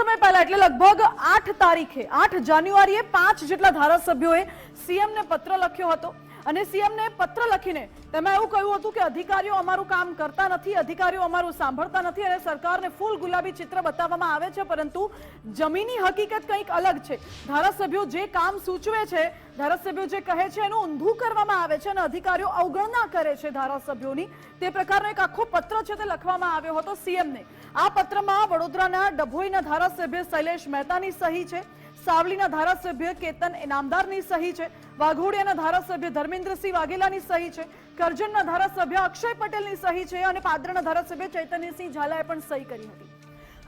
સમય પહેલા એટલે લગભગ આઠ તારીખે, આઠ જાન્યુઆરીએ પાંચ જેટલા ધારાસભ્યોએ સીએમને પત્ર લખ્યો હતો. અને સીએમને પત્ર લખીને તેમાં એવું કહ્યું હતું કે અધિકારીઓ અમારું કામ કરતા નથી, અધિકારીઓ અમારું સાંભળતા નથી અને સરકારને ફૂલ ગુલાબી ચિત્ર બતાવવામાં આવે છે, પરંતુ જમીની હકીકત કંઈક અલગ છે. ધારાસભ્યો જે કામ સૂચવે છે, ધારાસભ્યો જે કહે છે એનું ઊંધું કરવામાં આવે છે અને અધિકારીઓ અવગણના કરે છે ધારાસભ્યોની. તે પ્રકારનો એક આખો પત્ર છે તે લખવામાં આવ્યો હતો સીએમને. આ પત્રમાં વડોદરાના ડભોઈના ધારાસભ્ય શૈલેષ મહેતાની સહી છે. સાવલીના ધારાસભ્ય કેતન ઇનામદારની સહી છે. વાઘોડિયાના ધારાસભ્ય ધર્મેન્દ્રસિંહ વાઘેલાની સહી છે. કરજણના ધારાસભ્ય અક્ષય પટેલની સહી છે અને પાદરના ધારાસભ્ય ચૈતન્યસિંહ ઝાલાએ પણ સહી કરી હતી.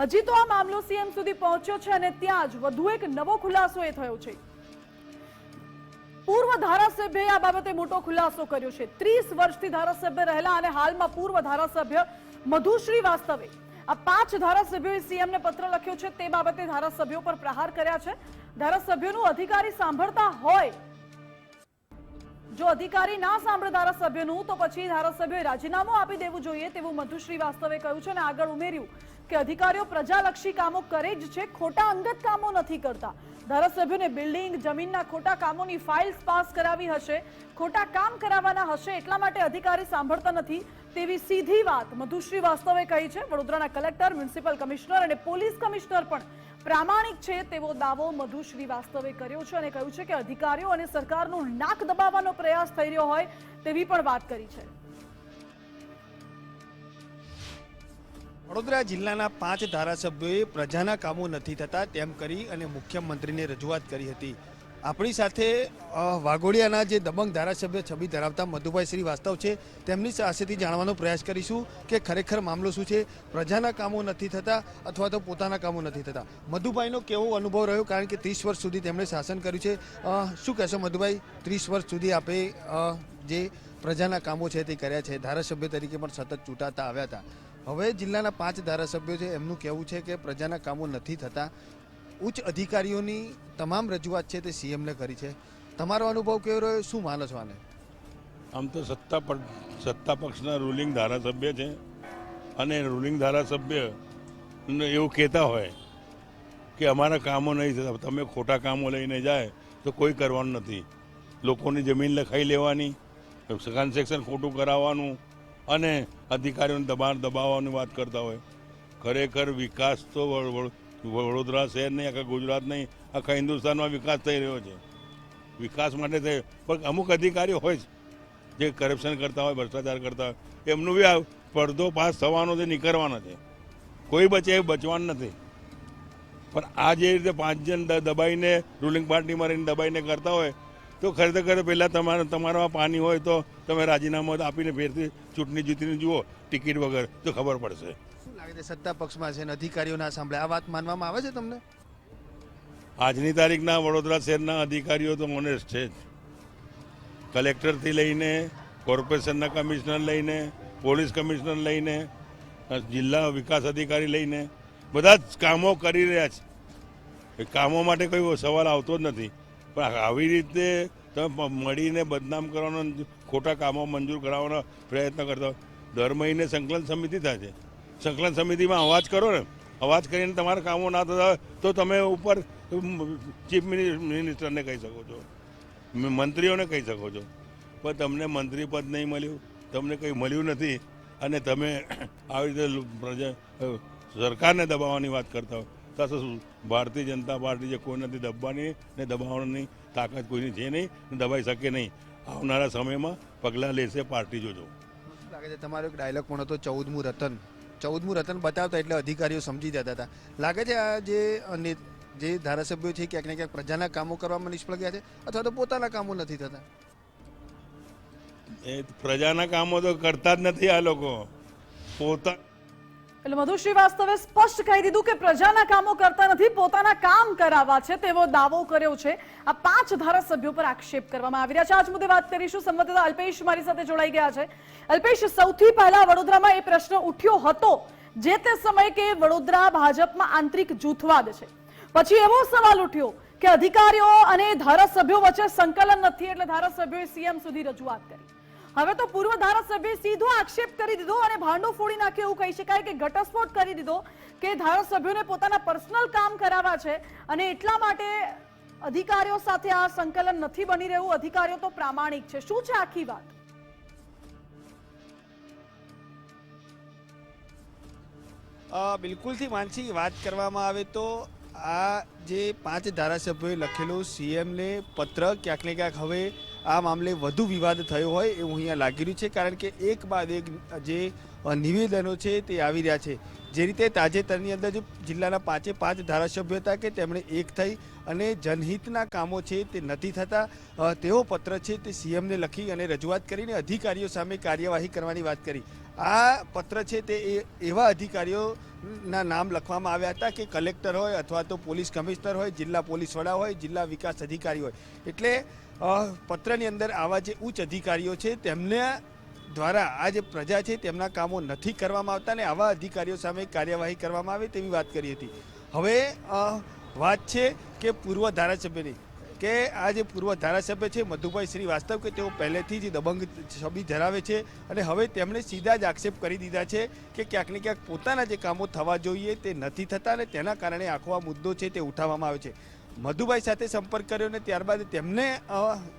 હજી તો આ મામલો સીએમ સુધી પહોંચ્યો છે અને ત્યાં જ વધુ એક નવો ખુલાસો એ થયો છે. પૂર્વ ધારાસભ્ય આ બાબતે મોટો ખુલાસો કર્યો છે. ત્રીસ વર્ષથી ધારાસભ્ય રહેલા અને હાલમાં પૂર્વ ધારાસભ્ય મધુ શ્રીવાસ્તવે આ પાંચ ધારાસભ્યોએ સીએમને પત્ર લખ્યો છે. તે બાબતે ધારાસભ્યો પર પ્રહાર કર્યા છે. ધારાસભ્યોનું અધિકારી સાંભળતા હોય. જો અધિકારી ના સાંભળે ધારાસભ્યનું, તો પછી ધારાસભ્યોએ રાજીનામું આપી દેવું જોઈએ તેવું મધુ શ્રીવાસ્તવે કહ્યું છે અને આગળ ઉમેર્યું કે અધિકારીઓ પ્રજાલક્ષી કામો કરે જ છે, ખોટા અંગત કામો નથી કરતા. ધારાસભ્યોને બિલ્ડિંગ, જમીનના ખોટા કામોની ફાઇલ્સ પાસ કરાવી હશે, ખોટા કામ કરાવવાના હશે એટલા માટે અધિકારી સાંભળતા નથી તેવી સીધી વાત મધુ શ્રીવાસ્તવે કહી છે. વડોદરાના કલેક્ટર, મ્યુનિસિપલ કમિશનર અને પોલીસ કમિશનર પણ પ્રામાણિક છે તેવો દાવો મધુ શ્રીવાસ્તવે કર્યો છે અને કહ્યું છે કે અધિકારીઓ અને સરકારનું નાક દબાવવાનો પ્રયાસ થઈ રહ્યો હોય તેવી પણ વાત કરી છે. વડોદરા જિલ્લાના પાંચ ધારાસભ્યોએ પ્રજાના કામો નથી થતા તેમ કરી અને મુખ્યમંત્રીને રજૂઆત કરી હતી. આપણી સાથે વાઘોડિયાના જે દબંગ ધારાસભ્ય છબી ધરાવતા મધુભાઈ શ્રીવાસ્તવ છે. તેમની પાસેથી જાણવાનો પ્રયાસ કરીશું કે ખરેખર મામલો શું છે. પ્રજાના કામો નથી થતા અથવા તો પોતાના કામો નથી થતા. મધુભાઈનો કેવો અનુભવ રહ્યો? કારણ કે ત્રીસ વર્ષ સુધી તેમણે શાસન કર્યું છે. શું કહેશો મધુભાઈ? ત્રીસ વર્ષ સુધી આપે જે પ્રજાના કામો છે તે કર્યા છે. ધારાસભ્ય તરીકે પણ સતત ચૂંટાતા આવ્યા હતા. હવે જિલ્લાના પાંચ ધારાસભ્યો છે, એમનું કહેવું છે કે પ્રજાના કામો નથી થતા. ઉચ્ચ અધિકારીઓની તમામ રજૂઆત છે તે સીએમને કરી છે. તમારો અનુભવ કેવો રહ્યો? શું માનો છો આને? આમ તો સત્તા સત્તા પક્ષના રૂલિંગ ધારાસભ્ય છે. અને રૂલિંગ ધારાસભ્ય એવું કહેતા હોય કે અમારા કામો નહીં થતા. તમે ખોટા કામો લઈને જાય તો કોઈ કરવાનું નથી. લોકોની જમીન લખાઈ લેવાની કન્સ્ટ્રક્શન ખોટું કરાવવાનું અને અધિકારીઓને દબાણ દબાવવાની વાત કરતા હોય. ખરેખર વિકાસ તો વડ- વડ- વડોદરા શહેર નહીં, આખા ગુજરાત નહીં, આખા હિન્દુસ્તાનમાં વિકાસ થઈ રહ્યો છે. વિકાસ માટે થઈ પણ અમુક અધિકારીઓ હોય છે જે કરપ્શન કરતા હોય, ભ્રષ્ટાચાર કરતા હોય, એમનું બી આ પડદો પાસ થવાનો છે, નીકળવાનો છે. કોઈ બચે એ બચવાનું નથી. પણ આ જે રીતે પાંચ જણ દબાઈને રૂલિંગ પાર્ટીમાં રહીને દબાઈને કરતા હોય તો ખરેખર પહેલાં તમારા તમારામાં પાણી હોય તો તમે રાજીનામું આપીને ફેરથી ચૂંટણી જીતીને જુઓ ટિકિટ વગર તો ખબર પડશે. શું લાગે છે સત્તા પક્ષમાં છે અધિકારીઓ ના સાંભળે? આ વાત માનવામાં આવે છે તમને? આજની તારીખના વડોદરા શહેરના અધિકારીઓ તો ઓનેસ્ટ છે જ. કલેક્ટરથી લઈને કોર્પોરેશનના કમિશનર લઈને પોલીસ કમિશનર લઈને જિલ્લા વિકાસ અધિકારી લઈને બધા જ કામો કરી રહ્યા છે. કામો માટે કોઈ સવાલ આવતો જ નથી. પણ આવી રીતે તમે મળીને બદનામ કરવાનો ખોટા કામો મંજૂર કરાવવાનો પ્રયત્ન કરતા. દર મહિને સંકલન સમિતિ થાય છે. સંકલન સમિતિમાં અવાજ કરો ને. અવાજ કરીને તમારા કામો ના થતા તો તમે ઉપર ચીફ મિનિસ્ટરને કહી શકો છો. મંત્રીઓને કહી શકો છો. પણ તમને મંત્રી પદ નહીં મળ્યું, તમને કંઈ મળ્યું નથી, અને તમે આવી રીતે પ્રજા સરકારને દબાવવાની વાત કરતા હોય. તો આ ભારતીય જનતા પાર્ટી જે કોઈ નથી દબાવવાની ને દબાવવાની તાકાત કોઈની છે નહીં ને દબાઈ શકે નહીં. આવનારા સમયમાં પગલાં લેશે પાર્ટી જોજો. લાગે છે? તમારો એક ડાયલોગ પણ હતો ચૌદમું રતન. ચૌદમું રતન બતાવતા એટલે અધિકારીઓ સમજી જતા હતા. લાગે છે આ જે જે ધારાસભ્યો છે ક્યાંક ને ક્યાંક પ્રજાના કામો કરવામાં નિષ્ફળ ગયા છે અથવા તો પોતાના કામો નથી થતા? એ પ્રજાના કામો તો કરતા જ નથી આ લોકો. પોતા એટલે મધુ શ્રીવાસ્તવે સ્પષ્ટ કહી દીધું કે પ્રજાના કામો કરતા નથી, પોતાના કામ કરાવવા છે, તેવો દાવો કર્યો છે. આ પાંચ ધારાસભ્યો પર આક્ષેપ કરવામાં આવી રહ્યા છે. આજ મુદ્દે વાત કરીશું. સંવાદદાતા અલ્પેશ મારી સાથે જોડાઈ ગયા છે. અલ્પેશ, સૌથી પહેલા વડોદરામાં એ પ્રશ્ન ઉઠ્યો હતો જે તે સમયે કે વડોદરા ભાજપમાં આંતરિક જૂથવાદ છે. પછી એવો સવાલ ઉઠ્યો કે અધિકારીઓ અને ધારાસભ્યો વચ્ચે સંકલન નથી, એટલે ધારાસભ્યોએ સીએમ સુધી રજૂઆત કરી. હવે તો પૂર્વ ધારાસભ્ય સીધો આક્ષેપ કરી દીધો અને ભાંડો ફોડી નાખ્યો એવું કહી શકાય કે ઘટસ્ફોટ કરી દીધો કે ધારાસભ્યોને પોતાના પર્સનલ કામ કરાવવા છે અને એટલા માટે અધિકારીઓ સાથે આ સંકલન નથી બની રહ્યું. અધિકારીઓ તો પ્રામાણિક છે. શું છે આખી વાત? બિલકુલથી માનસી વાત કરવામાં આવે તો આ જે પાંચ ધારાસભ્યોએ લખેલું સીએમને પત્ર, ક્યાંક ને ક્યાંક હવે આ મામલે વધુ વિવાદ થયો હોય એવું અહીંયા લાગી રહ્યું છે, કારણ કે એક બાદ એક જે નિવેદનો છે તે આવી રહ્યા છે. જે રીતે તાજેતરની અંદર જે જિલ્લાના પાંચે પાંચ ધારાસભ્યો હતા કે તેમણે એક થઈ અને જનહિતના કામો છે તે નથી થતા. તેવો પત્ર છે તે સીએમને લખી અને રજૂઆત કરીને અધિકારીઓ સામે કાર્યવાહી કરવાની વાત કરી. આ પત્ર છે તે એવા અધિકારીઓના નામ લખવામાં આવ્યા હતા કે કલેક્ટર હોય અથવા તો પોલીસ કમિશનર હોય, જિલ્લા પોલીસ વડા હોય, જિલ્લા વિકાસ અધિકારી હોય. એટલે પત્રની અંદર આવા જે ઉચ્ચ અધિકારીઓ છે તેમને દ્વારા આ જે પ્રજા છે તેમના કામો નથી કરવામાં આવતા ને આવા અધિકારીઓ સામે કાર્યવાહી કરવામાં આવે તેવી વાત કરી હતી. હવે વાત છે કે પૂર્વ ધારાસભ્યની. કે આ જે પૂર્વ ધારાસભ્ય છે મધુભાઈ શ્રીવાસ્તવ કે તેઓ પહેલેથી જ દબંગ છબી ધરાવે છે અને હવે તેમણે સીધા જ આક્ષેપ કરી દીધા છે કે ક્યાંક ને ક્યાંક પોતાના જે કામો થવા જોઈએ તે નથી થતા અને તેના કારણે આખો આ મુદ્દો છે તે ઉઠાવવામાં આવે છે. મધુભાઈ સાથે સંપર્ક કર્યો અને ત્યારબાદ તેમને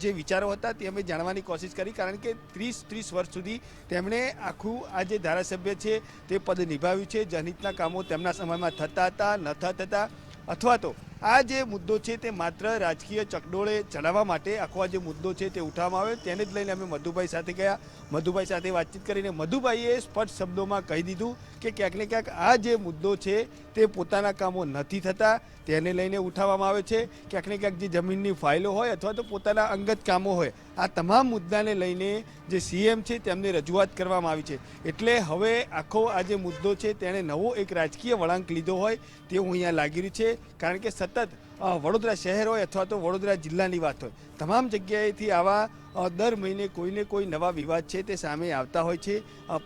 જે વિચારો હતા તે અમે જાણવાની કોશિશ કરી, કારણ કે ત્રીસ ત્રીસ વર્ષ સુધી તેમણે આખું આ જે ધારાસભ્ય છે તે પદ નિભાવ્યું છે. જનહિતના કામો તેમના સમયમાં થતા હતા, ન થતા અથવા તો આ જે મુદ્દો છે તે માત્ર રાજકીય ચકડોળે ચડાવવા માટે આખો આ જે મુદ્દો છે તે ઉઠાવવામાં આવ્યો. તેને જ લઈને અમે મધુભાઈ સાથે ગયા. મધુભાઈ સાથે વાતચીત કરીને મધુભાઈએ સ્પષ્ટ શબ્દોમાં કહી દીધું કે ક્યાંક ને ક્યાંક આ જે મુદ્દો છે તે પોતાના કામો નથી થતા, તેને લઈને ઉઠાવવામાં આવે છે. ક્યાંક ને ક્યાંક જે જમીનની ફાઇલો હોય અથવા તો પોતાના અંગત કામો હોય, આ તમામ મુદ્દાને લઈને જે સીએમ છે તેમને રજૂઆત કરવામાં આવી છે. એટલે હવે આખો આ જે મુદ્દો છે, તેણે નવો એક રાજકીય વળાંક લીધો હોય તેવું અહીંયા લાગી રહ્યું છે. કારણ કે સતત વડોદરા શહેર હોય અથવા તો વડોદરા જિલ્લાની વાત હોય, તમામ જગ્યાએથી આવા દર મહિને કોઈને કોઈ નવા વિવાદ છે તે સામે આવતા હોય છે.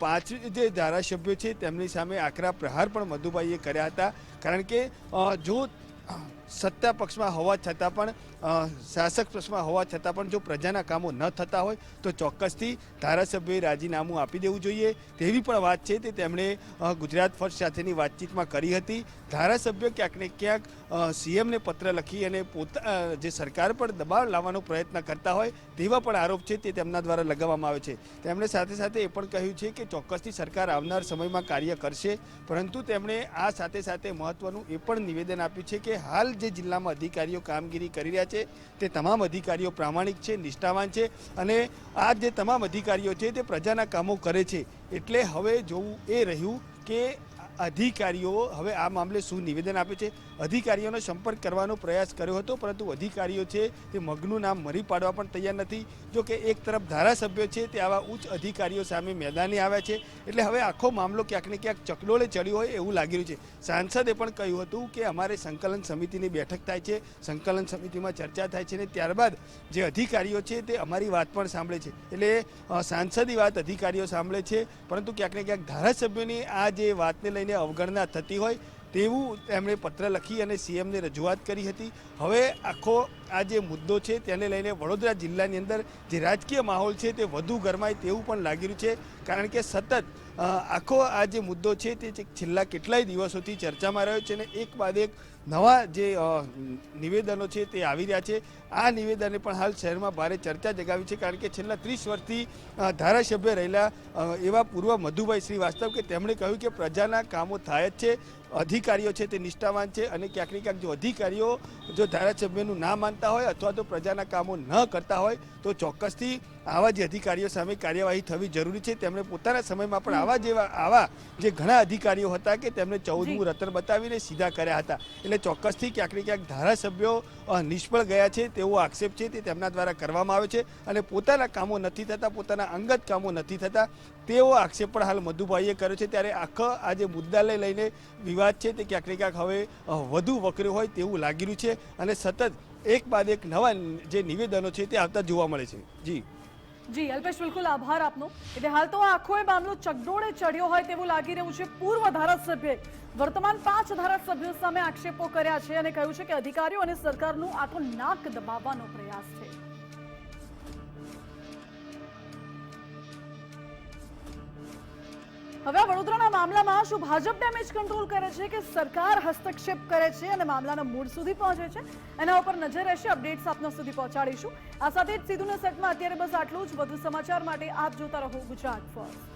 પાંચ જે ધારાસભ્યો છે તેમની સામે આકરા પ્રહાર પણ મધુભાઈએ કર્યા હતા. કારણ કે જો સત્તા પક્ષમાં હોવા છતાં પણ શાસક પક્ષમાં હોવા છતાં પણ જો પ્રજાના કામો ન થતા હોય, તો ચોક્કસથી ધારાસભ્યોએ રાજીનામું આપી દેવું જોઈએ. તેવી પણ વાત છે તે તેમણે ગુજરાત ફર્સ્ટ સાથેની વાતચીતમાં કરી હતી. ધારાસભ્યો ક્યાંક ક્યાંક સીએમને પત્ર લખી અને પોતા જે સરકાર પર દબાણ લાવવાનો પ્રયત્ન કરતા હોય, તેવા પણ આરોપ છે તે તેમના દ્વારા લગાવવામાં આવે છે. તેમણે સાથે સાથે એ પણ કહ્યું છે કે ચોક્કસથી સરકાર આવનાર સમયમાં કાર્ય કરશે, પરંતુ તેમણે આ સાથે સાથે મહત્વનું એ પણ નિવેદન આપ્યું છે કે હાલ જે જિલ્લામાં અધિકારીઓ કામગીરી કરી રહ્યા છે, તે તમામ અધિકારીઓ પ્રામાણિક છે, નિષ્ઠાવાન છે અને આ જે તમામ અધિકારીઓ છે, તે પ્રજાના કામો કરે છે. એટલે હવે જોવું એ રહ્યું કે અધિકારીઓ હવે આ મામલે શું નિવેદન આપે છે? અધિકારીઓનો સંપર્ક કરવાનો પ્રયાસ કર્યો હતો, પરંતુ અધિકારીઓ છે તે મગનું નામ મરી પાડવા પણ તૈયાર નથી. જો કે એક તરફ ધારાસભ્યો છે તે આવા ઉચ્ચ અધિકારીઓ સામે મેદાને આવ્યા છે, એટલે હવે આખો મામલો ક્યાંક ને ક્યાંક ચકડોળે ચડ્યો હોય એવું લાગી રહ્યું છે. સાંસદે પણ કહ્યું હતું કે અમારે સંકલન સમિતિની બેઠક થાય છે, સંકલન સમિતિમાં ચર્ચા થાય છે અને ત્યારબાદ જે અધિકારીઓ છે તે અમારી વાત પણ સાંભળે છે. એટલે સાંસદી વાત અધિકારીઓ સાંભળે છે, પરંતુ ક્યાંક ને ક્યાંક ધારાસભ્યોની આ જે વાતને લઈને અવગણના થતી હોય તેવું તેમણે પત્ર લખી અને સીએમને રજૂઆત કરી હતી. હવે આખો આ જે મુદ્દો છે તેને લઈને વડોદરા જિલ્લાની અંદર જે રાજકીય માહોલ છે તે વધુ ગરમાય તેવું પણ લાગી રહ્યું છે. કારણ કે સતત આખો આ જે મુદ્દો છે તે છેલ્લા કેટલાય દિવસોથી ચર્ચામાં રહ્યો છે અને એક બાદ એક નવા જે નિવેદનો છે તે આવી રહ્યા છે. આ નિવેદને પણ હાલ શહેરમાં ભારે ચર્ચા જગાવી છે કારણ કે છેલ્લા ત્રીસ વર્ષથી ધારાસભ્ય રહેલા એવા પૂર્વ મધુભાઈ શ્રીવાસ્તવ કે તેમણે કહ્યું કે પ્રજાના કામો થાય જ છે, અધિકારીઓ છે તે નિષ્ઠાવાન છે અને ક્યાંક ને ક્યાંક જો અધિકારીઓ જો ધારાસભ્યનું ના માનતા હોય અથવા તો પ્રજાના કામો ન કરતા હોય તો ચોક્કસથી આવા જે અધિકારીઓ સામે કાર્યવાહી થવી જરૂરી છે. તેમણે પોતાના સમયમાં પણ આવા જેવા આવા જે ઘણા અધિકારીઓ હતા કે તેમણે ચૌદમું રતન બતાવીને સીધા કર્યા હતા. એટલે ચોક્કસથી ક્યાંક ને ક્યાંક ધારાસભ્યો નિષ્ફળ ગયા છે તેવો આક્ષેપ છે તે તેમના દ્વારા કરવામાં આવે છે અને પોતાના કામો નથી થતા પોતાના અંગત કામો નથી થતા તેવો આક્ષેપ પણ હાલ મધુભાઈએ કર્યો છે. ત્યારે આખો આ જે મુદ્દાને લઈને વિવાદ છે તે ક્યાંક ને ક્યાંક હવે વધુ વકર્યો હોય તેવું લાગી રહ્યું છે અને સતત એક બાદ એક નવા જે નિવેદનો છે તે આવતા જોવા મળે છે. જી. જી, અલ્પેશ, બિલકુલ આભાર આપનો. એટલે હાલ તો આખો એ મામલો ચકડોળે ચડ્યો હોય તેવું લાગી રહ્યું છે. પૂર્વ ધારાસભ્ય, વર્તમાન પાંચ ધારાસભ્યો સામે આક્ષેપો કર્યા છે અને કહ્યું છે કે અધિકારીઓ અને સરકારનું આખો નાક દબાવવાનો પ્રયાસ હવે આ વડોદરાના મામલામાં શું ભાજપ ડેમેજ કંટ્રોલ કરે છે કે સરકાર હસ્તક્ષેપ કરે છે અને મામલાના મૂળ સુધી પહોંચે છે? એના ઉપર નજર રહેશે, અપડેટ્સ આપના સુધી પહોંચાડીશું. આ સાથે જ સીધુના સેટમાં અત્યારે બસ આટલું જ. વધુ સમાચાર માટે આપ જોતા રહો ગુજરાત ફર્સ્ટ.